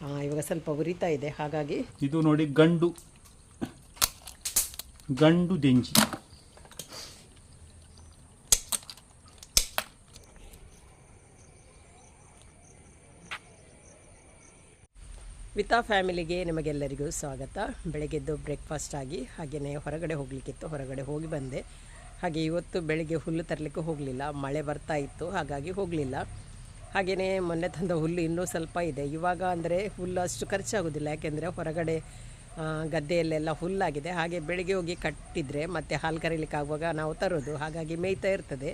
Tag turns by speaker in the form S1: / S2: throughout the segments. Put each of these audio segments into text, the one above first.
S1: ಆ, ಇವಾಗ ಸ್ವಲ್ಪ ಉರಿತಾ ಇದೆ ಹಾಗಾಗಿ.
S2: ಇದು ನೋಡಿ ಗಂಡು. ಗಂಡು ದೆಂಜಿ
S1: ವಿತಾ ಫ್ಯಾಮಿಲಿಗೆ ನಿಮಗೆಲ್ಲರಿಗೂ ಸ್ವಾಗತ. ಬೆಳಗ್ಗೆದ್ದು ಬ್ರೇಕ್ಫಾಸ್ಟ್ ಆಗಿ ಹಾಗೆಯೇ ಹೊರಗಡೆ ಹೋಗಲಿಕ್ಕಿತ್ತು ಹೊರಗಡೆ ಹೋಗಿ ಬಂದೆ. ಹಾಗೆ ಇವತ್ತು ಬೆಳಗ್ಗೆ ಹುಲ್ಲು ತರಲಿಕ್ಕೆ ಹೋಗಲಿಲ್ಲ ಮಳೆ ಬರ್ತಾ ಇತ್ತು ಹಾಗಾಗಿ ಹೋಗಲಿಲ್ಲ. ಹಾಗೆಯೇ ಮೊನ್ನೆ ತಂದ ಹುಲ್ಲು ಇನ್ನೂ ಸ್ವಲ್ಪ ಇದೆ. ಇವಾಗ ಅಂದರೆ ಹುಲ್ಲು ಅಷ್ಟು ಖರ್ಚಾಗೋದಿಲ್ಲ. ಯಾಕೆಂದರೆ ಹೊರಗಡೆ ಗದ್ದೆಯಲ್ಲೆಲ್ಲ ಹುಲ್ಲಾಗಿದೆ. ಹಾಗೆ ಬೆಳಿಗ್ಗೆ ಹೋಗಿ ಕಟ್ಟಿದರೆ ಮತ್ತೆ ಹಾಲು ಕರೀಲಿಕ್ಕೆ ಆಗುವಾಗ ನಾವು ತರೋದು. ಹಾಗಾಗಿ ಮೇಯ್ತಾ ಇರ್ತದೆ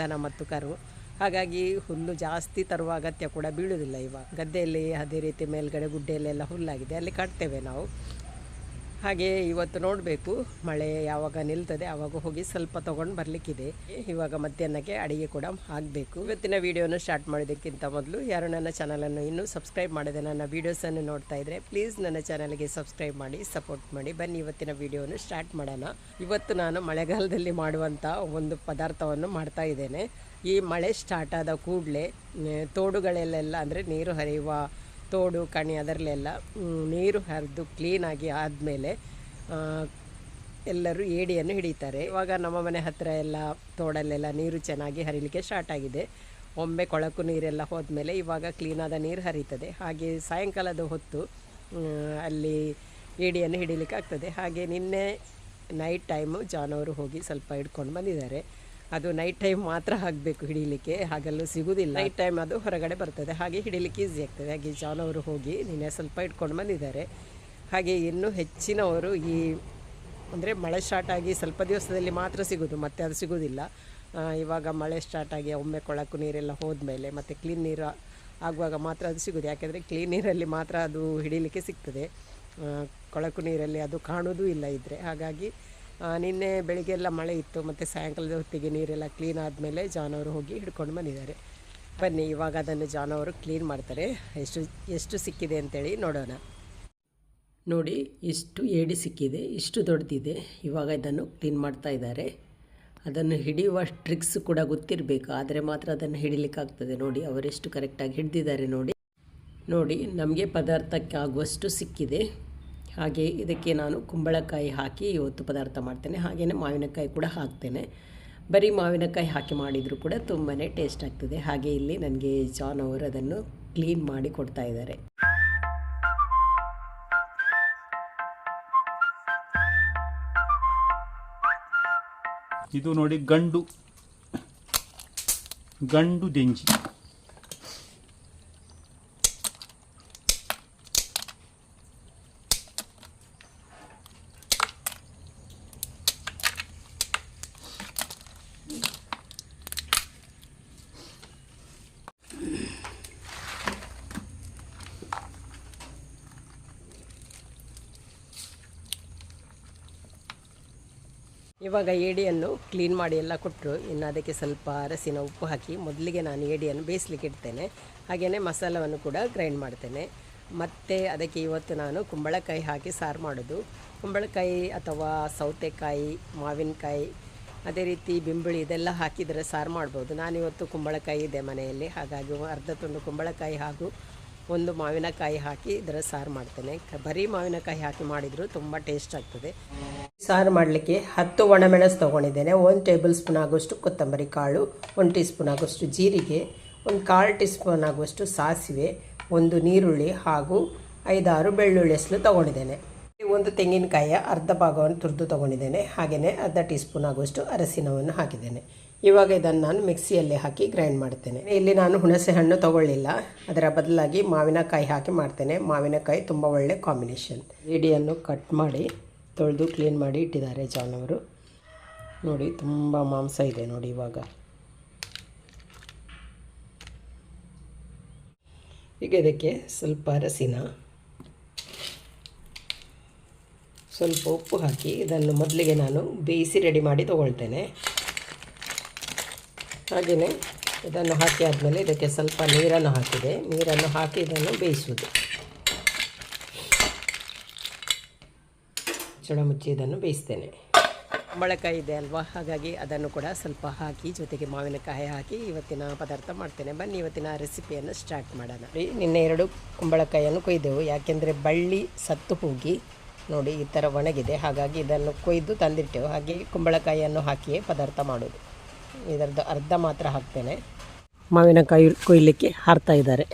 S1: ದನ ಮತ್ತು ಕರು. ಹಾಗಾಗಿ ಹುಲ್ಲು ಜಾಸ್ತಿ ತರುವ ಅಗತ್ಯ ಕೂಡ ಬೀಳುವುದಿಲ್ಲ ಇವಾಗ. ಗದ್ದೆಯಲ್ಲಿ ಅದೇ ರೀತಿ ಮೇಲ್ಗಡೆ ಗುಡ್ಡೆಯಲ್ಲೆಲ್ಲ ಹುಲ್ಲಾಗಿದೆ. ಅಲ್ಲಿ ಕಟ್ತೇವೆ ನಾವು. ಹಾಗೆ ಇವತ್ತು ನೋಡಬೇಕು, ಮಳೆ ಯಾವಾಗ ನಿಲ್ತದೆ ಆವಾಗ ಹೋಗಿ ಸ್ವಲ್ಪ ತೊಗೊಂಡು ಬರಲಿಕ್ಕಿದೆ. ಇವಾಗ ಮಧ್ಯಾಹ್ನಕ್ಕೆ ಅಡಿಗೆ ಕೂಡ ಆಗಬೇಕು. ಇವತ್ತಿನ ವಿಡಿಯೋನ ಸ್ಟಾರ್ಟ್ ಮಾಡೋದಕ್ಕಿಂತ ಮೊದಲು ಯಾರು ನನ್ನ ಚಾನಲನ್ನು ಇನ್ನೂ ಸಬ್ಸ್ಕ್ರೈಬ್ ಮಾಡಿದೆ ನನ್ನ ವೀಡಿಯೋಸನ್ನು ನೋಡ್ತಾ ಇದ್ದರೆ ಪ್ಲೀಸ್ ನನ್ನ ಚಾನಲ್ಗೆ ಸಬ್ಸ್ಕ್ರೈಬ್ ಮಾಡಿ, ಸಪೋರ್ಟ್ ಮಾಡಿ. ಬನ್ನಿ ಇವತ್ತಿನ ವಿಡಿಯೋನ ಸ್ಟಾರ್ಟ್ ಮಾಡೋಣ. ಇವತ್ತು ನಾನು ಮಳೆಗಾಲದಲ್ಲಿ ಮಾಡುವಂಥ ಒಂದು ಪದಾರ್ಥವನ್ನು ಮಾಡ್ತಾ ಇದ್ದೇನೆ. ಈ ಮಳೆ ಸ್ಟಾರ್ಟ್ ಆದ ಕೂಡಲೇ ತೋಡುಗಳಲ್ಲೆಲ್ಲ ಅಂದರೆ ನೀರು ಹರಿಯುವ ತೋಡು ಕಣಿ ಅದರಲ್ಲೆಲ್ಲ ನೀರು ಹರಿದು ಕ್ಲೀನಾಗಿ ಆದಮೇಲೆ ಎಲ್ಲರೂ ಏಡಿಯನ್ನು ಹಿಡಿತಾರೆ. ಇವಾಗ ನಮ್ಮ ಮನೆ ಹತ್ತಿರ ಎಲ್ಲ ತೋಡಲ್ಲೆಲ್ಲ ನೀರು ಚೆನ್ನಾಗಿ ಹರಿಲಿಕ್ಕೆ ಸ್ಟಾರ್ಟ್ ಆಗಿದೆ. ಒಮ್ಮೆ ಕೊಳಕು ನೀರೆಲ್ಲ ಹೋದ್ಮೇಲೆ ಇವಾಗ ಕ್ಲೀನಾದ ನೀರು ಹರಿತದೆ. ಹಾಗೆ ಸಾಯಂಕಾಲದ ಹೊತ್ತು ಅಲ್ಲಿ ಏಡಿಯನ್ನು ಹಿಡಿಲಿಕ್ಕೆ ಆಗ್ತದೆ ಹಾಗೆ ನಿನ್ನೆ ನೈಟ್ ಟೈಮು ಜಾನವರು ಹೋಗಿ ಸ್ವಲ್ಪ ಹಿಡ್ಕೊಂಡು ಬಂದಿದ್ದಾರೆ. ಅದು ನೈಟ್ ಟೈಮ್ ಮಾತ್ರ ಆಗಬೇಕು ಹಿಡೀಲಿಕ್ಕೆ, ಹಾಗೆಲ್ಲೂ ಸಿಗುವುದಿಲ್ಲ ನೈಟ್ ಟೈಮ್ ಅದು ಹೊರಗಡೆ ಬರ್ತದೆ. ಹಾಗೆ ಹಿಡೀಲಿಕ್ಕೆ ಈಸಿ ಆಗ್ತದೆ. ಹಾಗೆ ಜಾನವರು ಹೋಗಿ ನಿನ್ನೆ ಸ್ವಲ್ಪ ಇಟ್ಕೊಂಡು ಬಂದಿದ್ದಾರೆ. ಹಾಗೆ ಇನ್ನೂ ಹೆಚ್ಚಿನವರು ಈ, ಅಂದರೆ ಮಳೆ ಸ್ಟಾರ್ಟ್ ಆಗಿ ಸ್ವಲ್ಪ ದಿವಸದಲ್ಲಿ ಮಾತ್ರ ಸಿಗೋದು, ಮತ್ತೆ ಅದು ಸಿಗೋದಿಲ್ಲ. ಇವಾಗ ಮಳೆ ಸ್ಟಾರ್ಟ್ ಆಗಿ ಒಮ್ಮೆ ಕೊಳಕು ನೀರೆಲ್ಲ ಹೋದ್ಮೇಲೆ ಮತ್ತು ಕ್ಲೀನ್ ನೀರು ಆಗುವಾಗ ಮಾತ್ರ ಅದು ಸಿಗೋದು. ಯಾಕೆಂದರೆ ಕ್ಲೀನ್ ನೀರಲ್ಲಿ ಮಾತ್ರ ಅದು ಹಿಡೀಲಿಕ್ಕೆ ಸಿಗ್ತದೆ. ಕೊಳಕು ನೀರಲ್ಲಿ ಅದು ಕಾಣೋದೂ ಇಲ್ಲ ಇದ್ದರೆ ಹಾಗಾಗಿ ನಿನ್ನೆ ಬೆಳಿಗ್ಗೆಲ್ಲ ಮಳೆ ಇತ್ತು, ಮತ್ತು ಸಾಯಂಕಾಲದ ಹೊತ್ತಿಗೆ ನೀರೆಲ್ಲ ಕ್ಲೀನ್ ಆದಮೇಲೆ ಜಾನವರು ಹೋಗಿ ಹಿಡ್ಕೊಂಡು ಬಂದಿದ್ದಾರೆ. ಬನ್ನಿ, ಇವಾಗ ಅದನ್ನು ಜಾನವರು ಕ್ಲೀನ್ ಮಾಡ್ತಾರೆ. ಎಷ್ಟು ಎಷ್ಟು ಸಿಕ್ಕಿದೆ ಅಂತೇಳಿ ನೋಡೋಣ. ನೋಡಿ ಇಷ್ಟು ಏಡಿ ಸಿಕ್ಕಿದೆ, ಇಷ್ಟು ದೊಡ್ಡದಿದೆ ಇವಾಗ ಇದನ್ನು ಕ್ಲೀನ್ ಮಾಡ್ತಾ ಇದ್ದಾರೆ. ಅದನ್ನು ಹಿಡಿಯುವ ಟ್ರಿಕ್ಸ್ ಕೂಡ ಗೊತ್ತಿರಬೇಕು, ಆದರೆ ಮಾತ್ರ ಅದನ್ನು ಹಿಡಿಲಿಕ್ಕಾಗ್ತದೆ. ನೋಡಿ, ಅವರೆಷ್ಟು ಕರೆಕ್ಟಾಗಿ ಹಿಡಿದಿದ್ದಾರೆ ನೋಡಿ. ನೋಡಿ, ನಮಗೆ ಪದಾರ್ಥಕ್ಕೆ ಆಗುವಷ್ಟು ಸಿಕ್ಕಿದೆ. ಹಾಗೆ ಇದಕ್ಕೆ ನಾನು ಕುಂಬಳಕಾಯಿ ಹಾಕಿ ಇವತ್ತು ಪದಾರ್ಥ ಮಾಡ್ತೇನೆ. ಹಾಗೆಯೇ ಮಾವಿನಕಾಯಿ ಕೂಡ ಹಾಕ್ತೇನೆ. ಬರೀ ಮಾವಿನಕಾಯಿ ಹಾಕಿ ಮಾಡಿದರೂ ಕೂಡ ತುಂಬಾ ಟೇಸ್ಟ್ ಆಗ್ತದೆ. ಹಾಗೆ ಇಲ್ಲಿ ನನಗೆ ಜಾನ್ ಅವರು ಅದನ್ನು ಕ್ಲೀನ್ ಮಾಡಿ ಕೊಡ್ತಾ ಇದ್ದಾರೆ.
S2: ಇದು ನೋಡಿ ಗಂಡು ಗಂಡು ದೆಂಜಿ
S1: ಇವಾಗ ಏಡಿಯನ್ನು ಕ್ಲೀನ್ ಮಾಡಿ ಎಲ್ಲ ಕೊಟ್ಟರು ಇನ್ನು ಅದಕ್ಕೆ ಸ್ವಲ್ಪ ಅರಸಿನ ಉಪ್ಪು ಹಾಕಿ ಮೊದಲಿಗೆ ನಾನು ಏಡಿಯನ್ನು ಬೇಯಿಸ್ಲಿಕ್ಕೆ ಇಡ್ತೇನೆ. ಹಾಗೆಯೇ ಮಸಾಲವನ್ನು ಕೂಡ ಗ್ರೈಂಡ್ ಮಾಡ್ತೇನೆ. ಮತ್ತು ಅದಕ್ಕೆ ಇವತ್ತು ನಾನು ಕುಂಬಳಕಾಯಿ ಹಾಕಿ ಸಾರು ಮಾಡೋದು. ಕುಂಬಳಕಾಯಿ ಅಥವಾ ಸೌತೆಕಾಯಿ, ಮಾವಿನಕಾಯಿ, ಅದೇ ರೀತಿ ಬಿಂಬಳಿ ಇದೆಲ್ಲ ಹಾಕಿದರೆ ಸಾರು ಮಾಡ್ಬೋದು. ನಾನಿವತ್ತು ಕುಂಬಳಕಾಯಿ ಇದೆ ಮನೆಯಲ್ಲಿ. ಹಾಗಾಗಿ ಅರ್ಧ ತುಂಡು ಕುಂಬಳಕಾಯಿ ಹಾಗೂ ಒಂದು ಮಾವಿನಕಾಯಿ ಹಾಕಿ ಇದರ ಸಾರು ಮಾಡ್ತೇನೆ. ಬರೀ ಮಾವಿನಕಾಯಿ ಹಾಕಿ ಮಾಡಿದರೂ ತುಂಬ ಟೇಸ್ಟ್ ಆಗ್ತದೆ. ಸಾರು ಮಾಡಲಿಕ್ಕೆ ಹತ್ತು ಒಣಮೆಣಸು ತೊಗೊಂಡಿದ್ದೇನೆ. ಒಂದು ಟೇಬಲ್ ಸ್ಪೂನ್ ಆಗುವಷ್ಟು ಕೊತ್ತಂಬರಿ ಕಾಳು, ಒಂದು ಟೀ ಸ್ಪೂನ್ ಆಗುವಷ್ಟು ಜೀರಿಗೆ, ಒಂದು ಕಾಲು ಟೀ ಸ್ಪೂನ್ ಆಗುವಷ್ಟು ಸಾಸಿವೆ, ಒಂದು ನೀರುಳ್ಳಿ ಹಾಗೂ ಐದಾರು ಬೆಳ್ಳುಳ್ಳಿ ಹೆಸಲು ತೊಗೊಂಡಿದ್ದೇನೆ. ಒಂದು ತೆಂಗಿನಕಾಯಿಯ ಅರ್ಧ ಭಾಗವನ್ನು ತುರಿದು ತೊಗೊಂಡಿದ್ದೇನೆ. ಹಾಗೆಯೇ ಅರ್ಧ ಟೀ ಸ್ಪೂನ್ ಆಗುವಷ್ಟು ಅರಸಿನವನ್ನು ಹಾಕಿದ್ದೇನೆ. ಇವಾಗ ಇದನ್ನು ನಾನು ಮಿಕ್ಸಿಯಲ್ಲಿ ಹಾಕಿ ಗ್ರೈಂಡ್ ಮಾಡ್ತೇನೆ ಇಲ್ಲಿ ನಾನು ಹುಣಸೆ ಹಣ್ಣು ತಗೊಳ್ಳಿಲ್ಲ. ಅದರ ಬದಲಾಗಿ ಮಾವಿನಕಾಯಿ ಹಾಕಿ ಮಾಡ್ತೇನೆ. ಮಾವಿನಕಾಯಿ ತುಂಬ ಒಳ್ಳೆ ಕಾಂಬಿನೇಷನ್. ಏಡಿಯನ್ನು ಕಟ್ ಮಾಡಿ ತೊಳೆದು ಕ್ಲೀನ್ ಮಾಡಿ ಇಟ್ಟಿದ್ದಾರೆ ಜಾನವರು ನೋಡಿ, ತುಂಬ ಮಾಂಸ ಇದೆ ನೋಡಿ ಇವಾಗ. ಈಗ ಇದಕ್ಕೆ ಸ್ವಲ್ಪ ಅರಸಿನ ಸ್ವಲ್ಪ ಉಪ್ಪು ಹಾಕಿ ಇದನ್ನು ಮೊದಲಿಗೆ ನಾನು ಬೇಯಿಸಿ ರೆಡಿ ಮಾಡಿ ತೊಗೊಳ್ತೇನೆ. ಹಾಗೆಯೇ ಇದನ್ನು ಹಾಕಿ ಆದಮೇಲೆ ಇದಕ್ಕೆ ಸ್ವಲ್ಪ ನೀರನ್ನು ಹಾಕಿದೆ. ನೀರನ್ನು ಹಾಕಿ ಇದನ್ನು ಬೇಯಿಸುವುದು. ಮುಚ್ಚಿ ಇದನ್ನು ಬೇಯಿಸ್ತೇನೆ. ಕುಂಬಳಕಾಯಿ ಇದೆ ಅಲ್ವಾ? ಹಾಗಾಗಿ ಅದನ್ನು ಕೂಡ ಸ್ವಲ್ಪ ಹಾಕಿ ಜೊತೆಗೆ ಮಾವಿನಕಾಯಿ ಹಾಕಿ ಇವತ್ತಿನ ಪದಾರ್ಥ ಮಾಡ್ತೇನೆ. ಬನ್ನಿ ಇವತ್ತಿನ ರೆಸಿಪಿಯನ್ನು ಸ್ಟಾರ್ಟ್ ಮಾಡೋಣ. ನಿನ್ನೆ ಎರಡು ಕುಂಬಳಕಾಯಿಯನ್ನು ಕೊಯ್ದೆವು. ಯಾಕೆಂದರೆ ಬಳ್ಳಿ ಸತ್ತು ಹೋಗಿ ನೋಡಿ ಈ ಥರ ಒಣಗಿದೆ. ಹಾಗಾಗಿ ಇದನ್ನು ಕೊಯ್ದು ತಂದಿಟ್ಟೆವು ಹಾಗೆ ಕುಂಬಳಕಾಯಿಯನ್ನು ಹಾಕಿಯೇ ಪದಾರ್ಥ ಮಾಡೋದು ಇದರದ್ದು ಅರ್ಧ ಮಾತ್ರ ಹಾಕ್ತೇನೆ. ಮಾವಿನಕಾಯಿ ಕೊಯ್ಲಿಕ್ಕೆ ಹಾರ್ತಾ ಇದ್ದಾರೆ.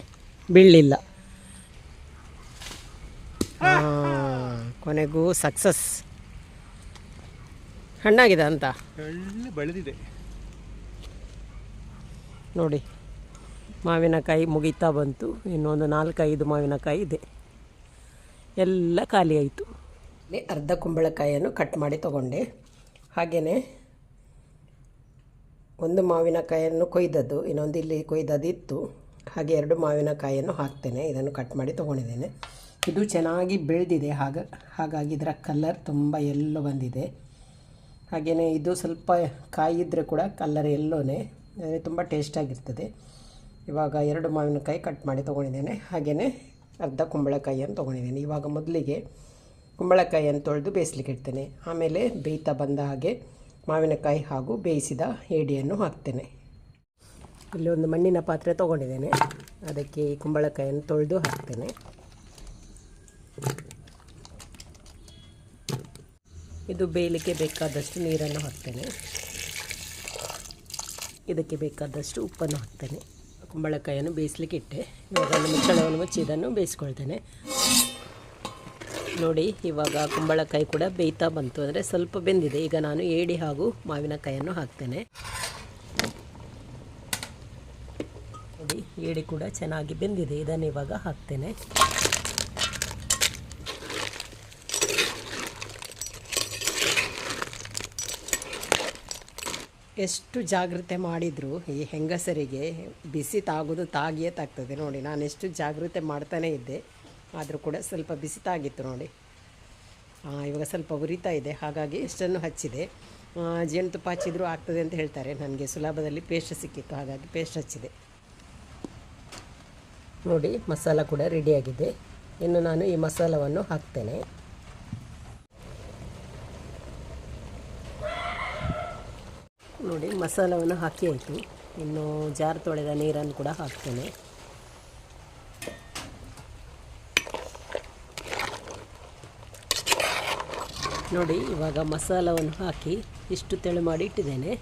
S1: ಬೀಳಲಿಲ್ಲ ಕೊನೆಗೂ ಸಕ್ಸಸ್. ಹಣ್ಣಾಗಿದೆ ಅಂತ?
S2: ಬೆಳೆದಿದೆ.
S1: ನೋಡಿ ಮಾವಿನಕಾಯಿ ಮುಗಿತಾ ಬಂತು. ಇನ್ನೊಂದು ನಾಲ್ಕೈದು ಮಾವಿನಕಾಯಿ ಇದೆ. ಎಲ್ಲ ಖಾಲಿ ಆಯಿತು ಅರ್ಧ ಕುಂಬಳಕಾಯಿಯನ್ನು ಕಟ್ ಮಾಡಿ ತಗೊಂಡೆ. ಹಾಗೆಯೇ ಒಂದು ಮಾವಿನಕಾಯಿಯನ್ನು ಕೊಯ್ದದ್ದು, ಇನ್ನೊಂದು ಇಲ್ಲಿ ಕೊಯ್ದದಿತ್ತು ಹಾಗೆ ಎರಡು ಮಾವಿನಕಾಯಿಯನ್ನು ಹಾಕ್ತೇನೆ, ಇದನ್ನು ಕಟ್ ಮಾಡಿ ತೊಗೊಂಡಿದ್ದೇನೆ. ಇದು ಚೆನ್ನಾಗಿ ಬೆಳೆದಿದೆ, ಹಾಗ, ಹಾಗಾಗಿ ಇದರ ಕಲರ್ ತುಂಬ ಎಲ್ಲೋ ಬಂದಿದೆ. ಹಾಗೆಯೇ ಇದು ಸ್ವಲ್ಪ ಕಾಯಿ ಇದ್ದರೆ ಕೂಡ ಕಲ್ಲರ್ ಎಲ್ಲೋನೇ ತುಂಬ ಟೇಸ್ಟಾಗಿರ್ತದೆ ಇವಾಗ ಎರಡು ಮಾವಿನಕಾಯಿ ಕಟ್ ಮಾಡಿ ತೊಗೊಂಡಿದ್ದೇನೆ. ಹಾಗೆಯೇ ಅರ್ಧ ಕುಂಬಳಕಾಯಿಯನ್ನು ತೊಗೊಂಡಿದ್ದೇನೆ. ಇವಾಗ ಮೊದಲಿಗೆ ಕುಂಬಳಕಾಯಿಯನ್ನು ತೊಳೆದು ಬೇಯಿಸ್ಲಿಕ್ಕೆ ಇಡ್ತೇನೆ. ಆಮೇಲೆ ಬೇಯ್ತಾ ಬಂದ ಹಾಗೆ ಮಾವಿನಕಾಯಿ ಹಾಗೂ ಬೇಯಿಸಿದ ಏಡಿಯನ್ನು ಹಾಕ್ತೇನೆ. ಇಲ್ಲಿ ಒಂದು ಮಣ್ಣಿನ ಪಾತ್ರೆ ತೊಗೊಂಡಿದ್ದೇನೆ. ಅದಕ್ಕೆ ಈ ಕುಂಬಳಕಾಯಿಯನ್ನು ತೊಳೆದು ಹಾಕ್ತೇನೆ. ಇದು ಬೇಯಲಿಕ್ಕೆ ಬೇಕಾದಷ್ಟು ನೀರನ್ನು ಹಾಕ್ತೇನೆ. ಇದಕ್ಕೆ ಬೇಕಾದಷ್ಟು ಉಪ್ಪನ್ನು ಹಾಕ್ತೇನೆ. ಕುಂಬಳಕಾಯಿಯನ್ನು ಬೇಯಿಸ್ಲಿಕ್ಕೆ ಇಟ್ಟೆ. ಇವಾಗ ಮುಚ್ಚಳವನ್ನು ಮುಚ್ಚಿ ಇದನ್ನು ಬೇಯಿಸ್ಕೊಳ್ತೇನೆ. ನೋಡಿ, ಇವಾಗ ಕುಂಬಳಕಾಯಿ ಕೂಡ ಬೇಯ್ತಾ ಬಂತು. ಅಂದರೆ ಸ್ವಲ್ಪ ಬೆಂದಿದೆ. ಈಗ ನಾನು ಏಡಿ ಹಾಗೂ ಮಾವಿನಕಾಯಿಯನ್ನು ಹಾಕ್ತೇನೆ. ನೋಡಿ, ಏಡಿ ಕೂಡ ಚೆನ್ನಾಗಿ ಬೆಂದಿದೆ. ಇದನ್ನು ಇವಾಗ ಹಾಕ್ತೇನೆ. ಎಷ್ಟು ಜಾಗ್ರತೆ ಮಾಡಿದರೂ ಈ ಹೆಂಗಸರಿಗೆ. ಬಿಸಿ ತಾಗೋದು ತಾಗಿಯೇ ತಾಗ್ತದೆ. ನೋಡಿ, ನಾನು ಎಷ್ಟು ಜಾಗ್ರತೆ ಮಾಡ್ತಾನೇ ಇದ್ದೆ. ಆದರೂ ಕೂಡ ಸ್ವಲ್ಪ ಬಿಸಿತಾಗಿತ್ತು ನೋಡಿ. ಇವಾಗ ಸ್ವಲ್ಪ ಉರಿತಾ ಇದೆ. ಹಾಗಾಗಿ ಇಷ್ಟನ್ನು ಹಚ್ಚಿದೆ. ಜೇನುತುಪ್ಪ ಹಚ್ಚಿದರೂ ಆಗ್ತದೆ ಅಂತ ಹೇಳ್ತಾರೆ. ನನಗೆ ಸುಲಭದಲ್ಲಿ ಪೇಸ್ಟ್ ಸಿಕ್ಕಿತ್ತು. ಹಾಗಾಗಿ ಪೇಸ್ಟ್ ಹಚ್ಚಿದೆ. ನೋಡಿ, ಮಸಾಲ ಕೂಡ ರೆಡಿಯಾಗಿದೆ ಇನ್ನು ನಾನು ಈ ಮಸಾಲವನ್ನು ಹಾಕ್ತೇನೆ. ನೋಡಿ, ಮಸಾಲವನ್ನು ಹಾಕಿ ಆಯಿತು. ಇನ್ನು ಜಾರ್ ತೊಳೆದ ನೀರನ್ನು ಕೂಡ ಹಾಕ್ತೇನೆ. ನೋಡಿ, ಇವಾಗ ಮಸಾಲವನ್ನು ಹಾಕಿ ಇಷ್ಟು ತೆಳು ಮಾಡಿ ಇಟ್ಟಿದ್ದೇನೆ.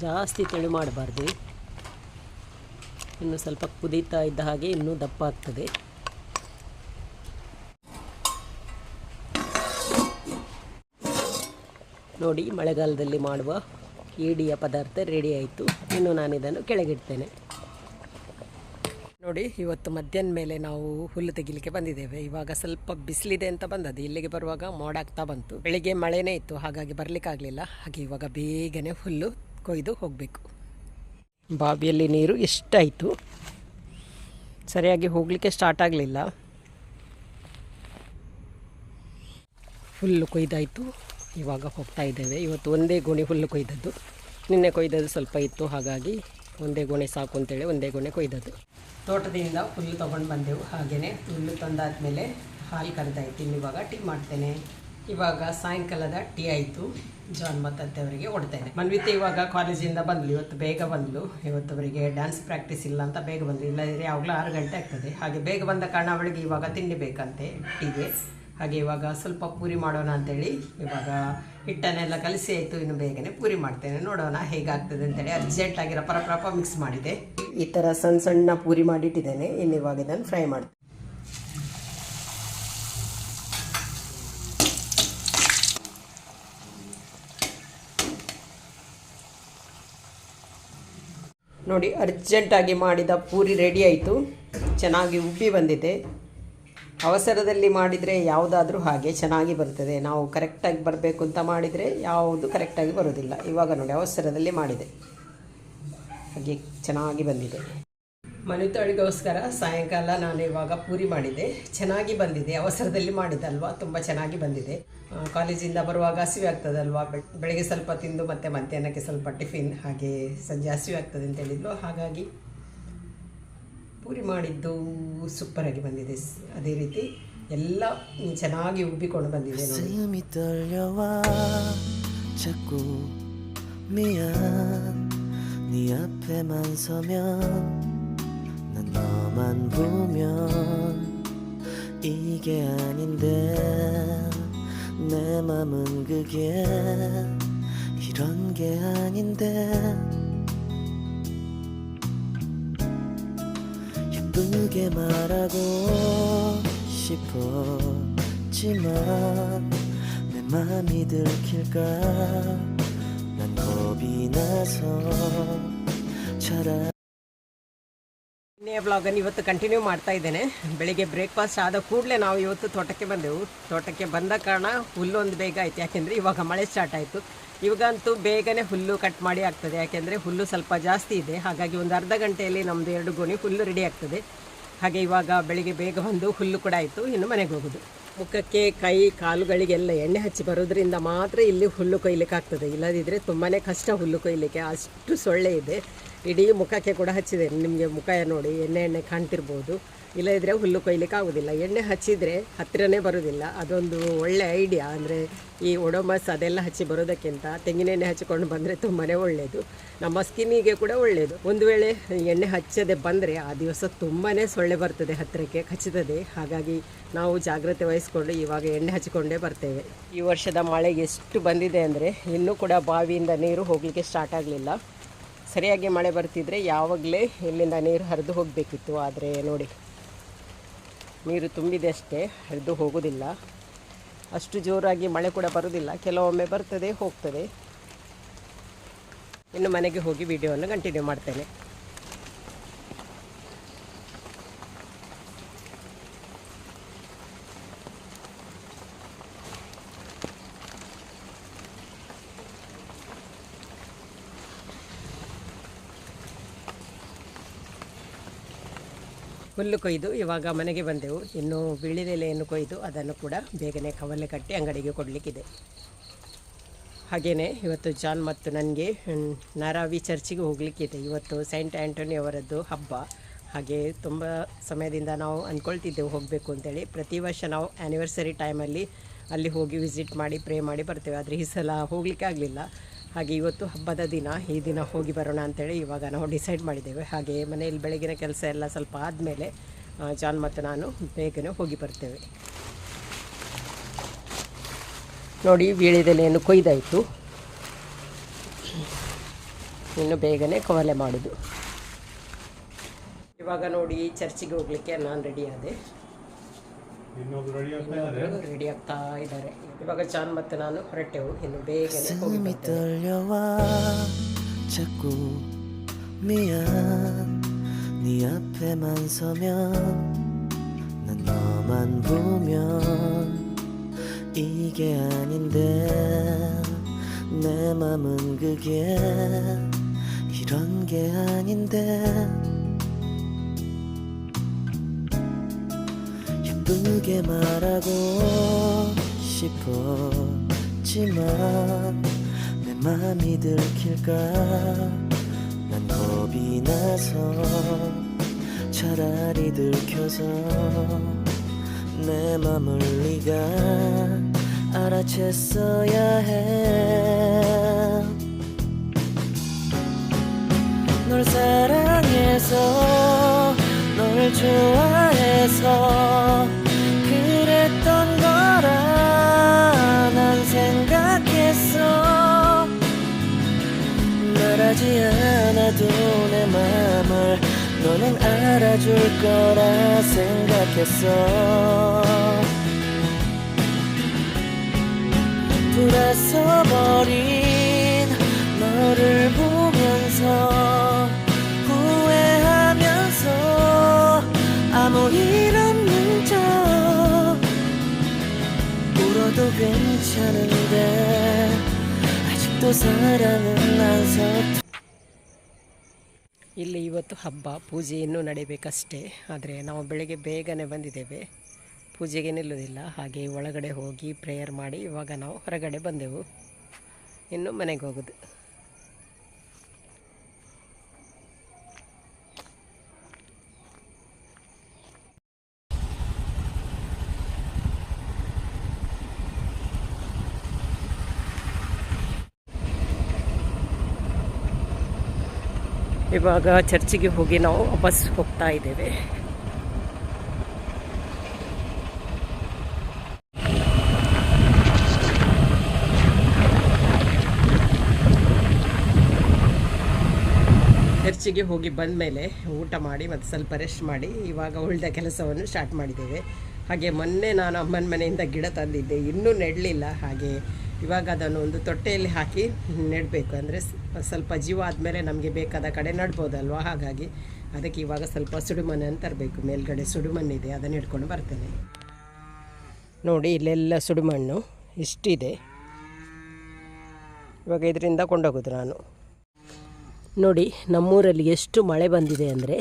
S1: ಜಾಸ್ತಿ ತೆಳು ಮಾಡಬಾರ್ದು. ಇನ್ನು ಸ್ವಲ್ಪ ಕುದೀತಾ ಇದ್ದ ಹಾಗೆ ಇನ್ನೂ ದಪ್ಪ ಆಗ್ತದೆ. ನೋಡಿ, ಮಳೆಗಾಲದಲ್ಲಿ ಮಾಡುವ ಈಡಿಯ ಪದಾರ್ಥ ರೆಡಿ ಆಯಿತು. ಇನ್ನು ನಾನು ಇದನ್ನು ಕೆಳಗಿಡ್ತೇನೆ. ನೋಡಿ, ಇವತ್ತು ಮಧ್ಯಾಹ್ನ ಮೇಲೆ ನಾವು ಹುಲ್ಲು ತೆಗಿಲಿಕ್ಕೆ ಬಂದಿದ್ದೇವೆ. ಇವಾಗ ಸ್ವಲ್ಪ ಬಿಸಿಲಿದೆ ಅಂತ ಬಂದದ್ದು. ಇಲ್ಲಿಗೆ ಬರುವಾಗ ಮೋಡಾಗ್ತಾ ಬಂತು. ಬೆಳಿಗ್ಗೆ ಮಳೆನೇ ಇತ್ತು. ಹಾಗಾಗಿ ಬರಲಿಕ್ಕಾಗಲಿಲ್ಲ ಹಾಗೆ ಇವಾಗ ಬೇಗನೆ ಹುಲ್ಲು ಕೊಯ್ದು ಹೋಗಬೇಕು. ಬಾವಿಯಲ್ಲಿ ನೀರು ಎಷ್ಟಾಯಿತು? ಸರಿಯಾಗಿ ಹೋಗಲಿಕ್ಕೆ ಸ್ಟಾರ್ಟ್ ಆಗಲಿಲ್ಲ. ಹುಲ್ಲು ಕೊಯ್ದಾಯಿತು. ಇವಾಗ ಹೋಗ್ತಾ ಇದ್ದೇವೆ. ಇವತ್ತು ಒಂದೇ ಗೋಣಿ ಹುಲ್ಲು ಕೊಯ್ದದ್ದು. ನಿನ್ನೆ ಕೊಯ್ದದ್ದು ಸ್ವಲ್ಪ ಇತ್ತು. ಹಾಗಾಗಿ ಒಂದೇ ಗೋಣೆ ಸಾಕು ಅಂತೇಳಿ ಒಂದೇ ಗೋಣೆ ಕೊಯ್ದದ್ದು. ತೋಟದಿಂದ ಹುಲ್ಲು ತೊಗೊಂಡು ಬಂದೆವು. ಹಾಗೆಯೇ ಹುಲ್ಲು ತಂದಾದ್ಮೇಲೆ ಹಾಲು ಇನ್ನು ಇವಾಗ ಟೀ ಮಾಡ್ತೇನೆ. ಇವಾಗ ಸಾಯಂಕಾಲದ ಟೀ ಆಯಿತು. ಜಾನ್ ಮತ್ತವರಿಗೆ ಹೊಡ್ತೇನೆ ಮನ್ವಿತ ಇವಾಗ ಕಾಲೇಜಿಂದ ಬಂದ್ಲು. ಇವತ್ತು ಬೇಗ ಬಂದ್ಲು. ಇವತ್ತು ಅವರಿಗೆ ಡ್ಯಾನ್ಸ್ ಪ್ರಾಕ್ಟೀಸ್ ಇಲ್ಲ ಅಂತ ಬೇಗ ಬಂದ್ಲು. ಇಲ್ಲದಿದ್ದರೆ ಯಾವಾಗಲೂ ಆರು ಗಂಟೆ ಆಗ್ತದೆ. ಹಾಗೆ ಬೇಗ ಬಂದ ಕಾರಣ ಅವಳಿಗೆ ಇವಾಗ ತಿಂಡಿ ಬೇಕಂತೆ ಟೀಗೆ. ಹಾಗೆ ಇವಾಗ ಸ್ವಲ್ಪ ಪೂರಿ ಮಾಡೋಣ ಅಂತೇಳಿ ಇವಾಗ ಹಿಟ್ಟನ್ನೆಲ್ಲ ಕಲಸಿ ಆಯಿತು, ಇನ್ನು ಬೇಗನೆ ಪೂರಿ ಮಾಡ್ತೇನೆ. ನೋಡೋಣ ಹೇಗಾಗ್ತದೆ ಅಂತೇಳಿ ಅರ್ಜೆಂಟಾಗಿ ರಪ ರಪ ಮಿಕ್ಸ್ ಮಾಡಿದೆ. ಈ ಥರ ಸಣ್ಣ ಸಣ್ಣ ಪೂರಿ ಮಾಡಿಟ್ಟಿದ್ದೇನೆ. ಇನ್ನು ಇವಾಗ ಇದನ್ನು ಫ್ರೈ ಮಾಡ್ತೀನಿ. ನೋಡಿ ಅರ್ಜೆಂಟಾಗಿ ಮಾಡಿದ ಪೂರಿ ರೆಡಿ ಆಯಿತು. ಚೆನ್ನಾಗಿ ಉಬ್ಬಿ ಬಂದಿದೆ. ಅವಸರದಲ್ಲಿ ಮಾಡಿದರೆ ಯಾವುದಾದ್ರೂ ಹಾಗೆ ಚೆನ್ನಾಗಿ ಬರ್ತದೆ. ನಾವು ಕರೆಕ್ಟಾಗಿ ಬರಬೇಕು ಅಂತ ಮಾಡಿದರೆ ಯಾವುದು ಕರೆಕ್ಟಾಗಿ ಬರೋದಿಲ್ಲ ಇವಾಗ ನೋಡಿ, ಅವಸರದಲ್ಲಿ ಮಾಡಿದೆ. ಹಾಗೆ ಚೆನ್ನಾಗಿ ಬಂದಿದೆ. ಮನುತಳಿಗೋಸ್ಕರ ಸಾಯಂಕಾಲ ನಾನು ಇವಾಗ ಪೂರಿ ಮಾಡಿದೆ. ಚೆನ್ನಾಗಿ ಬಂದಿದೆ. ಅವಸರದಲ್ಲಿ ಮಾಡಿದ್ದಲ್ವಾ? ತುಂಬ ಚೆನ್ನಾಗಿ ಬಂದಿದೆ. ಕಾಲೇಜಿಂದ ಬರುವಾಗ ಹಸಿವೆ ಆಗ್ತದಲ್ವಾ? ಬೆಳ್- ಬೆಳಗ್ಗೆ ಸ್ವಲ್ಪ ತಿಂದು ಮತ್ತೆ ಮಧ್ಯಾಹ್ನಕ್ಕೆ ಸ್ವಲ್ಪ ಟಿಫಿನ್ ಹಾಗೆ ಸಂಜೆ ಹಸಿವೆ ಆಗ್ತದೆ ಅಂತ ಹೇಳಿದ್ಲು. ಹಾಗಾಗಿ ಪೂರಿ ಮಾಡಿದ್ದು ಸೂಪರಾಗಿ ಬಂದಿದೆ. ಸ್- ಅದೇ ರೀತಿ ಎಲ್ಲ ಚೆನ್ನಾಗಿ ಉಬ್ಬಿಕೊಂಡು ಬಂದಿದೆ ನೋಡಿ.
S3: 예쁘게 말하고 싶었지만 내 맘이 들킬까 난 겁이 나서 차라리
S1: ಇನ್ನೇ ಬ್ಲಾಗನ್ನು ಇವತ್ತು ಕಂಟಿನ್ಯೂ ಮಾಡ್ತಾ ಇದ್ದೇನೆ ಬೆಳಿಗ್ಗೆ ಬ್ರೇಕ್ಫಾಸ್ಟ್ ಆದ ಕೂಡಲೇ ನಾವು ಇವತ್ತು ತೋಟಕ್ಕೆ ಬಂದೆವು ತೋಟಕ್ಕೆ ಬಂದ ಕಾರಣ ಹುಲ್ಲು ಒಂದು ಬೇಗ ಆಯ್ತು ಯಾಕೆಂದರೆ ಇವಾಗ ಮಳೆ ಸ್ಟಾರ್ಟ್ ಆಯಿತು ಇವಾಗಂತೂ ಬೇಗನೆ ಹುಲ್ಲು ಕಟ್ ಮಾಡಿ ಆಗ್ತದೆ. ಯಾಕೆಂದರೆ ಹುಲ್ಲು ಸ್ವಲ್ಪ ಜಾಸ್ತಿ ಇದೆ. ಹಾಗಾಗಿ ಒಂದು ಅರ್ಧ ಗಂಟೆಯಲ್ಲಿ ನಮ್ಮದು ಎರಡು ಗೋಣಿ ಹುಲ್ಲು ರೆಡಿ ಆಗ್ತದೆ. ಹಾಗೆ ಇವಾಗ ಬೆಳಿಗ್ಗೆ ಬೇಗ ಬಂದು ಹುಲ್ಲು ಕೂಡ ಆಯಿತು. ಇನ್ನು ಮನೆಗೆ ಹೋಗೋದು. ಮುಖಕ್ಕೆ ಕೈ, ಕಾಲುಗಳಿಗೆಲ್ಲ ಎಣ್ಣೆ ಹಚ್ಚಿ ಬರೋದ್ರಿಂದ ಮಾತ್ರ ಇಲ್ಲಿ ಹುಲ್ಲು ಕೊಯ್ಲಿಕ್ಕೆ ಆಗ್ತದೆ. ಇಲ್ಲದಿದ್ದರೆ ತುಂಬಾ ಕಷ್ಟ ಹುಲ್ಲು ಕೊಯ್ಲಿಕ್ಕೆ. ಅಷ್ಟು ಸೊಳ್ಳೆ ಇದೆ. ಇಡೀ ಮುಖಕ್ಕೆ ಕೂಡ ಹಚ್ಚಿದೆ. ನಿಮಗೆ ಮುಖ ನೋಡಿ, ಎಣ್ಣೆ ಎಣ್ಣೆ ಕಾಣ್ತಿರ್ಬೋದು. ಇಲ್ಲದಿದ್ದರೆ ಹುಲ್ಲು ಕೊಯ್ಲಿಕ್ಕೆ ಆಗೋದಿಲ್ಲ. ಎಣ್ಣೆ ಹಚ್ಚಿದರೆ ಹತ್ತಿರನೇ ಬರೋದಿಲ್ಲ. ಅದೊಂದು ಒಳ್ಳೆ ಐಡಿಯಾ ಅಂದರೆ ಈ ಒಡೋಮಸ್ ಅದೆಲ್ಲ ಹಚ್ಚಿ ಬರೋದಕ್ಕಿಂತ ತೆಂಗಿನ ಎಣ್ಣೆ ಹಚ್ಚಿಕೊಂಡು ಬಂದರೆ ತುಂಬಾ ಒಳ್ಳೆಯದು ನಮ್ಮ ಸ್ಕಿನ್ನಿಗೆ ಕೂಡ ಒಳ್ಳೆಯದು ಒಂದು ವೇಳೆ ಎಣ್ಣೆ ಹಚ್ಚದೆ ಬಂದರೆ ಆ ದಿವಸ ತುಂಬಾ ಸೊಳ್ಳೆ ಬರ್ತದೆ ಹತ್ತಿರಕ್ಕೆ ಖಚಿತದೆ ಹಾಗಾಗಿ ನಾವು ಜಾಗ್ರತೆ ವಹಿಸ್ಕೊಂಡು ಇವಾಗ ಎಣ್ಣೆ ಹಚ್ಚಿಕೊಂಡೇ ಬರ್ತೇವೆ. ಈ ವರ್ಷದ ಮಳೆ ಎಷ್ಟು ಬಂದಿದೆ ಅಂದರೆ ಇನ್ನೂ ಕೂಡ ಬಾವಿಯಿಂದ ನೀರು ಹೋಗಲಿಕ್ಕೆ ಸ್ಟಾರ್ಟ್ ಆಗಲಿಲ್ಲ. ಸರಿಯಾಗಿ ಮಳೆ ಬರ್ತಿದ್ರೆ ಯಾವಾಗಲೇ ಇಲ್ಲಿಂದ ನೀರು ಹರಿದು ಹೋಗಬೇಕಿತ್ತು. ಆದರೆ ನೋಡಿ ನೀರು ತುಂಬಿದೆ ಅಷ್ಟೇ, ಹರಿದು ಹೋಗೋದಿಲ್ಲ. ಅಷ್ಟು ಜೋರಾಗಿ ಮಳೆ ಕೂಡ ಬರುವುದಿಲ್ಲ ಕೆಲವೊಮ್ಮೆ ಬರ್ತದೆ, ಹೋಗ್ತದೆ. ಇನ್ನು ಮನೆಗೆ ಹೋಗಿ ವಿಡಿಯೋವನ್ನು ಕಂಟಿನ್ಯೂ ಮಾಡ್ತೇನೆ. ಹುಲ್ಲು ಕೊಯ್ದು ಇವಾಗ ಮನೆಗೆ ಬಂದೆವು. ಇನ್ನು ಬಿಳಿದೆಲೆಯನ್ನು ಕೊಯ್ದು ಅದನ್ನು ಕೂಡ ಬೇಗನೆ ಕವಲೆ ಕಟ್ಟಿ ಅಂಗಡಿಗೆ ಕೊಡಲಿಕ್ಕಿದೆ. ಹಾಗೆಯೇ ಇವತ್ತು ಜಾನ್ ಮತ್ತು ನನಗೆ ನಾರಾವಿ ಚರ್ಚಿಗೆ ಹೋಗಲಿಕ್ಕಿದೆ. ಇವತ್ತು ಸೈಂಟ್ ಆ್ಯಂಟೋನಿ ಅವರದ್ದು ಹಬ್ಬ. ಹಾಗೆ ತುಂಬ ಸಮಯದಿಂದ ನಾವು ಅಂದ್ಕೊಳ್ತಿದ್ದೆವು ಹೋಗಬೇಕು ಅಂತೇಳಿ. ಪ್ರತಿ ವರ್ಷ ನಾವು ಆ್ಯನಿವರ್ಸರಿ ಟೈಮಲ್ಲಿ ಅಲ್ಲಿ ಹೋಗಿ ವಿಸಿಟ್ ಮಾಡಿ ಪ್ರೇ ಮಾಡಿ ಬರ್ತೇವೆ. ಆದರೆ ಈ ಸಲ ಹೋಗಲಿಕ್ಕೆ ಆಗಲಿಲ್ಲ. ಹಾಗೆ ಇವತ್ತು ಹಬ್ಬದ ದಿನ, ಈ ದಿನ ಹೋಗಿ ಬರೋಣ ಅಂತೇಳಿ ಇವಾಗ ನಾವು ಡಿಸೈಡ್ ಮಾಡಿದ್ದೇವೆ. ಹಾಗೆ ಮನೆಯಲ್ಲಿ ಬೆಳಗಿನ ಕೆಲಸ ಎಲ್ಲ ಸ್ವಲ್ಪ ಆದಮೇಲೆ ಜಾನ್ ಮತ್ತು ನಾನು ಬೇಗನೆ ಹೋಗಿ ಬರ್ತೇವೆ. ನೋಡಿ, ವೀಳ್ಯದೆಲೆಯನ್ನು ಕೊಯ್ದಾಯಿತು. ಇನ್ನು ಬೇಗನೆ ಕವಲೆ ಮಾಡೋದು. ಇವಾಗ ನೋಡಿ ಚರ್ಚಿಗೆ ಹೋಗಲಿಕ್ಕೆ ನಾನು ರೆಡಿ ಆದೆ. ರೆಡಿ ಆಗ್ತಾ ಇದ್ದಾರೆ ಇವಾಗ ಜಾನ್ ಮತ್ತು ನಾನು ಹೊರಟೆವು ಇನ್ನು ಬೇಗನೆ ಹೋಗಿ
S3: 숨이
S1: ಬರ್ತೇವೆ.
S3: 떨려와 자꾸 미안 네 앞에만 서면 난 너만 보면 이게 아닌데 내 맘은 그게 이런 게 아닌데 예쁘게 말하고 싶었지만 내 맘이 들킬까? 난 겁이 나서 차라리 들켜서 내 맘을 네가 알아챘어야 해. 널 사랑해서 널 좋아해서 알아줄 거라 생각했어. 돌아서 버린 너를 보면서 후회하면서 아무 일 없는 척 울어도 괜찮은데 아직도 사랑은 안 서툴
S1: ಇಲ್ಲಿ ಇವತ್ತು ಹಬ್ಬ, ಪೂಜೆ ಇನ್ನೂ ನಡೀಬೇಕಷ್ಟೇ. ಆದರೆ ನಾವು ಬೆಳಗ್ಗೆ ಬೇಗನೆ ಬಂದಿದ್ದೇವೆ. ಪೂಜೆಗೆ ನಿಲ್ಲುವುದಿಲ್ಲ. ಹಾಗೆ ಒಳಗಡೆ ಹೋಗಿ ಪ್ರೇಯರ್ ಮಾಡಿ, ಇವಾಗ ನಾವು ಹೊರಗಡೆ ಬಂದೆವು. ಇನ್ನು ಮನೆಗೆ ಹೋಗೋದು. ಇವಾಗ ಚರ್ಚಿಗೆ ಹೋಗಿ ನಾವು ವಾಪಸ್ ಹೋಗ್ತಾ ಇದ್ದೇವೆ. ಚರ್ಚಿಗೆ ಹೋಗಿ ಬಂದ ಮೇಲೆ ಊಟ ಮಾಡಿ ಮತ್ತು ಸ್ವಲ್ಪ ರೆಸ್ಟ್ ಮಾಡಿ ಇವಾಗ ಉಳಿದ ಕೆಲಸವನ್ನು ಸ್ಟಾರ್ಟ್ ಮಾಡಿದ್ದೇವೆ. ಹಾಗೆ ಮೊನ್ನೆ ನಾನು ಅಮ್ಮನ ಮನೆಯಿಂದ ಗಿಡ ತಂದಿದ್ದೆ. ಇನ್ನೂ ನೆಡಲಿಲ್ಲ. ಹಾಗೆ ಇವಾಗ ಅದನ್ನು ಒಂದು ತೊಟ್ಟೆಯಲ್ಲಿ ಹಾಕಿ ನೆಡಬೇಕು. ಅಂದರೆ ಸ್ವಲ್ಪ ಜೀವ ಆದಮೇಲೆ ನಮಗೆ ಬೇಕಾದ ಕಡೆ ನೆಡ್ಬೋದಲ್ವ? ಹಾಗಾಗಿ ಅದಕ್ಕೆ ಇವಾಗ ಸ್ವಲ್ಪ ಸುಡುಮಣ್ಣನ್ನು ತರಬೇಕು. ಮೇಲ್ಗಡೆ ಸುಡುಮಣ್ಣಿದೆ ಅದನ್ನು ಹಿಡ್ಕೊಂಡು ಬರ್ತೇನೆ. ನೋಡಿ, ಇಲ್ಲೆಲ್ಲ ಸುಡುಮಣ್ಣು ಇಷ್ಟಿದೆ. ಇವಾಗ ಇದರಿಂದ ಕೊಂಡೋಗೋದು ನಾನು. ನೋಡಿ, ನಮ್ಮೂರಲ್ಲಿ ಎಷ್ಟು ಮಳೆ ಬಂದಿದೆ ಅಂದರೆ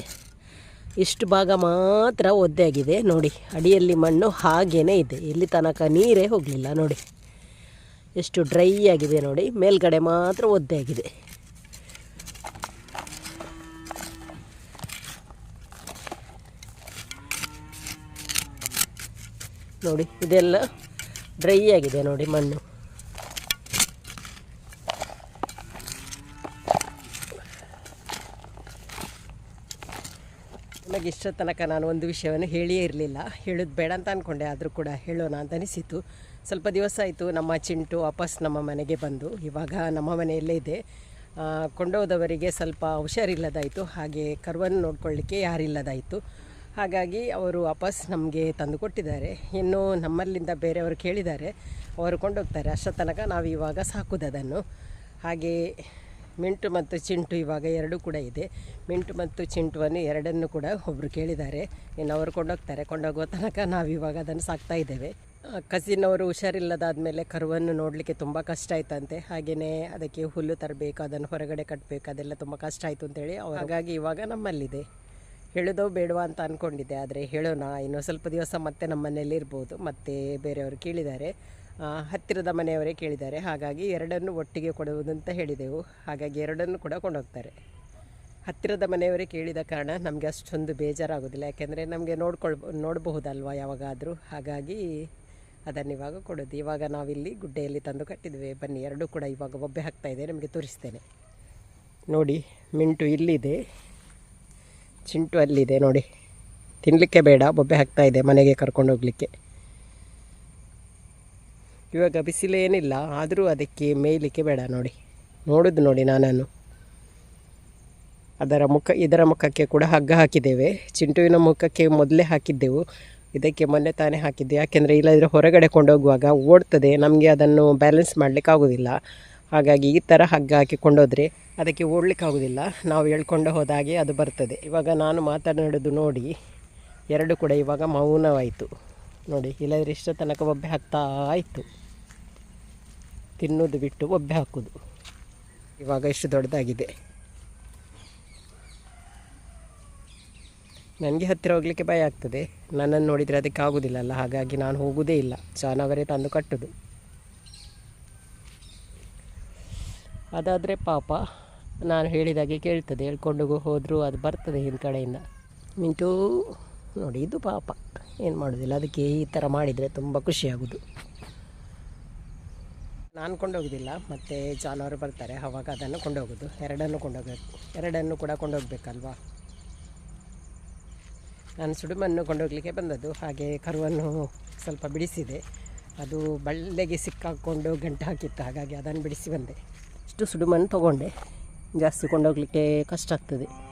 S1: ಇಷ್ಟು ಭಾಗ ಮಾತ್ರ ಒದ್ದೆ ಆಗಿದೆ ನೋಡಿ, ಅಡಿಯಲ್ಲಿ ಮಣ್ಣು ಹಾಗೇ ಇದೆ. ಇಲ್ಲಿ ತನಕ ನೀರೇ ಹೋಗಲಿಲ್ಲ. ನೋಡಿ. ಎಷ್ಟು ಡ್ರೈ ಆಗಿದೆ ನೋಡಿ. ಮೇಲ್ಗಡೆ ಮಾತ್ರ ಒದ್ದೆ ಆಗಿದೆ. ನೋಡಿ, ಇದೆಲ್ಲ ಡ್ರೈ ಆಗಿದೆ ನೋಡಿ ಮಣ್ಣು. ನನಗೆ ಇಷ್ಟ ತನಕ ನಾನು ಒಂದು ವಿಷಯವನ್ನು ಹೇಳಿಯೇ ಇರಲಿಲ್ಲ. ಹೇಳೋದು ಬೇಡ ಅಂತ ಅಂದ್ಕೊಂಡೆ ಆದರೂ ಕೂಡ ಹೇಳೋಣ ಅಂತ ಅನಿಸಿತು. ಸ್ವಲ್ಪ ದಿವಸ ಆಯಿತು ನಮ್ಮ ಚಿಂಟು ವಾಪಸ್ ನಮ್ಮ ಮನೆಗೆ ಬಂದು. ಇವಾಗ ನಮ್ಮ ಮನೆಯಲ್ಲೇ ಇದೆ. ಕೊಂಡೋದವರಿಗೆ ಸ್ವಲ್ಪ ಹುಷಾರಿಲ್ಲದಾಯಿತು. ಹಾಗೆ ಕರುವನ್ನು ನೋಡ್ಕೊಳ್ಳಿಕ್ಕೆ ಯಾರಿಲ್ಲದಾಯಿತು. ಹಾಗಾಗಿ ಅವರು ವಾಪಸ್ ನಮಗೆ ತಂದು ಕೊಟ್ಟಿದ್ದಾರೆ. ಇನ್ನು ನಮ್ಮಲ್ಲಿಂದ ಬೇರೆಯವರು ಕೇಳಿದ್ದಾರೆ. ಅವರು ಕೊಂಡೋಗ್ತಾರೆ. ಅಷ್ಟ ತನಕ ನಾವು ಇವಾಗ ಸಾಕುದು ಅದನ್ನು ಹಾಗೆ ಮಿಂಟು ಮತ್ತು ಚಿಂಟು ಇವಾಗ ಎರಡೂ ಕೂಡ ಇದೆ. ಮಿಂಟು ಮತ್ತು ಚಿಂಟುವನ್ನು ಎರಡನ್ನು ಕೂಡ ಒಬ್ಬರು ಕೇಳಿದ್ದಾರೆ. ಇನ್ನು ಅವರು ಕೊಂಡೋಗ್ತಾರೆ. ಕೊಂಡೋಗುವ ತನಕ ಇವಾಗ ಅದನ್ನು ಸಾಕ್ತಾ ಇದ್ದೇವೆ. ಕಸಿನ್ ಅವರು ಹುಷಾರಿಲ್ಲದಾದ್ಮೇಲೆ ಕರುವನ್ನು ನೋಡಲಿಕ್ಕೆ ತುಂಬ ಕಷ್ಟ ಆಯ್ತಂತೆ. ಹಾಗೆಯೇ ಅದಕ್ಕೆ ಹುಲ್ಲು ತರಬೇಕು ಅದನ್ನು ಹೊರಗಡೆ ಕಟ್ಟಬೇಕು ಅದೆಲ್ಲ ತುಂಬ ಕಷ್ಟ ಆಯಿತು ಅಂತೇಳಿ ಹಾಗಾಗಿ ಇವಾಗ ನಮ್ಮಲ್ಲಿದೆ. ಹೇಳೋದೋ ಬೇಡವಾ ಅಂತ ಅಂದ್ಕೊಂಡಿದ್ದೆ ಆದರೆ ಹೇಳೋಣ. ಇನ್ನೂ ಸ್ವಲ್ಪ ದಿವಸ ಮತ್ತೆ ನಮ್ಮ ಮನೆಯಲ್ಲಿ ಇರ್ಬೋದು. ಮತ್ತೆ ಬೇರೆಯವರು ಕೇಳಿದ್ದಾರೆ. ಹತ್ತಿರದ ಮನೆಯವರೇ ಕೇಳಿದ್ದಾರೆ. ಹಾಗಾಗಿ ಎರಡನ್ನು ಒಟ್ಟಿಗೆ ಕೊಡುವುದು ಅಂತ ಹೇಳಿದೆವು. ಹಾಗಾಗಿ ಎರಡನ್ನು ಕೂಡ ಕೊಂಡೋಗ್ತಾರೆ. ಹತ್ತಿರದ ಮನೆಯವರೇ ಕೇಳಿದ ಕಾರಣ ನಮಗೆ ಅಷ್ಟೊಂದು ಬೇಜಾರಾಗೋದಿಲ್ಲ. ಯಾಕೆಂದರೆ ನಮಗೆ ನೋಡ್ಕೊಳ್ ನೋಡಬಹುದಲ್ವಾ ಯಾವಾಗಾದರೂ. ಹಾಗಾಗಿ ಅದನ್ನು ಇವಾಗ ಕೊಡೋದು. ಇವಾಗ ನಾವಿಲ್ಲಿ ಗುಡ್ಡೆಯಲ್ಲಿ ತಂದು ಕಟ್ಟಿದ್ವಿ ಬನ್ನಿ, ಎರಡೂ ಕೂಡ ಇವಾಗ ಒಬ್ಬೆ ಹಾಕ್ತಾ ಇದೆ. ನಿಮಗೆ ತೋರಿಸ್ತೇನೆ. ನೋಡಿ, ಮಿಂಟು ಇಲ್ಲಿದೆ. ಚಿಂಟು ಅಲ್ಲಿದೆ, ನೋಡಿ. ತಿನ್ನಲಿಕ್ಕೆ ಬೇಡ ಬೊಬ್ಬೆ ಹಾಕ್ತಾ ಇದೆ, ಮನೆಗೆ ಕರ್ಕೊಂಡು ಹೋಗಲಿಕ್ಕೆ. ಇವಾಗ ಬಿಸಿಲೇನಿಲ್ಲ ಆದರೂ ಅದಕ್ಕೆ ಮೇಯಲಿಕ್ಕೆ ಬೇಡ, ನೋಡಿ. ನೋಡೋದು ನೋಡಿ ನಾನನ್ನು. ಅದರ ಮುಖ, ಇದರ ಮುಖಕ್ಕೆ ಕೂಡ ಹಗ್ಗ ಹಾಕಿದ್ದೇವೆ. ಚಿಂಟುವಿನ ಮುಖಕ್ಕೆ ಮೊದಲೇ ಹಾಕಿದ್ದೆವು. ಇದಕ್ಕೆ ಮೊನ್ನೆ ತಾನೇ ಹಾಕಿದ್ದೆ. ಯಾಕೆಂದರೆ ಇಲ್ಲದ್ರೆ ಹೊರಗಡೆ ಕೊಂಡೋಗುವಾಗ ಓಡ್ತದೆ. ನಮಗೆ ಅದನ್ನು ಬ್ಯಾಲೆನ್ಸ್ ಮಾಡಲಿಕ್ಕಾಗೋದಿಲ್ಲ ಹಾಗಾಗಿ ಈ ಥರ ಹಗ್ಗ ಹಾಕಿ ಕೊಂಡೋದ್ರೆ ಅದಕ್ಕೆ ಓಡಲಿಕ್ಕಾಗೋದಿಲ್ಲ ನಾವು ಹೇಳ್ಕೊಂಡು ಹೋದಾಗೆ ಅದು ಬರ್ತದೆ. ಇವಾಗ ನಾನು ಮಾತನಾಡೋದು ನೋಡಿ, ಎರಡು ಕೂಡ ಇವಾಗ ಮೌನವಾಯಿತು. ನೋಡಿ, ಇಲ್ಲದ್ರೆ ಇಷ್ಟ ತನಕ ಒಬ್ಬೆ ಹಾಕ್ತಾ ಇತ್ತು ತಿನ್ನೋದು ಬಿಟ್ಟು ಒಬ್ಬೆ ಹಾಕೋದು. ಇವಾಗ ಇಷ್ಟು ದೊಡ್ಡದಾಗಿದೆ. ನನಗೆ ಹತ್ತಿರ ಹೋಗಲಿಕ್ಕೆ ಭಯ ಆಗ್ತದೆ. ನನ್ನನ್ನು ನೋಡಿದರೆ ಅದಕ್ಕೆ ಆಗೋದಿಲ್ಲಲ್ಲ ಹಾಗಾಗಿ ನಾನು ಹೋಗುವುದೇ ಇಲ್ಲ. ಜಾನವರೇ ತಂದು ಕಟ್ಟುದು. ಅದಾದರೆ ಪಾಪ, ನಾನು ಹೇಳಿದಾಗೆ ಕೇಳ್ತದೆ. ಹೇಳ್ಕೊಂಡು ಹೋದರೂ ಅದು ಬರ್ತದೆ ಹಿಂದ ಕಡೆಯಿಂದ ಮಿಂಟು, ನೋಡಿ, ಇದು ಪಾಪ. ಏನು ಮಾಡೋದಿಲ್ಲ. ಅದಕ್ಕೆ ಈ ಥರ ಮಾಡಿದರೆ ತುಂಬ ಖುಷಿಯಾಗೋದು ನಾನು ಕೊಂಡೋಗೋದಿಲ್ಲ. ಮತ್ತು ಜಾನುವಾರು ಬರ್ತಾರೆ. ಆವಾಗ ಅದನ್ನು ಕೊಂಡೋಗೋದು. ಎರಡನ್ನು ಕೊಂಡೋಗಬೇಕು. ಎರಡನ್ನು ಕೂಡ ಕೊಂಡೋಗ್ಬೇಕಲ್ವಾ? ನಾನು ಸುಡುಮನ್ನು ಕೊಂಡೋಗ್ಲಿಕ್ಕೆ ಬಂದದ್ದು. ಹಾಗೆ ಕರುವನ್ನು ಸ್ವಲ್ಪ ಬಿಡಿಸಿದೆ. ಅದು ಬಳ್ಳೆಗೆ ಸಿಕ್ಕಾಕ್ಕೊಂಡು ಗಂಟು ಹಾಕಿತ್ತು. ಹಾಗಾಗಿ ಅದನ್ನು ಬಿಡಿಸಿ ಬಂದೆ. ಇಷ್ಟು ಸುಡುಮಣ್ಣು ತೊಗೊಂಡೆ. ಜಾಸ್ತಿ ಕೊಂಡೋಗಲಿಕ್ಕೆ ಕಷ್ಟ ಆಗ್ತದೆ.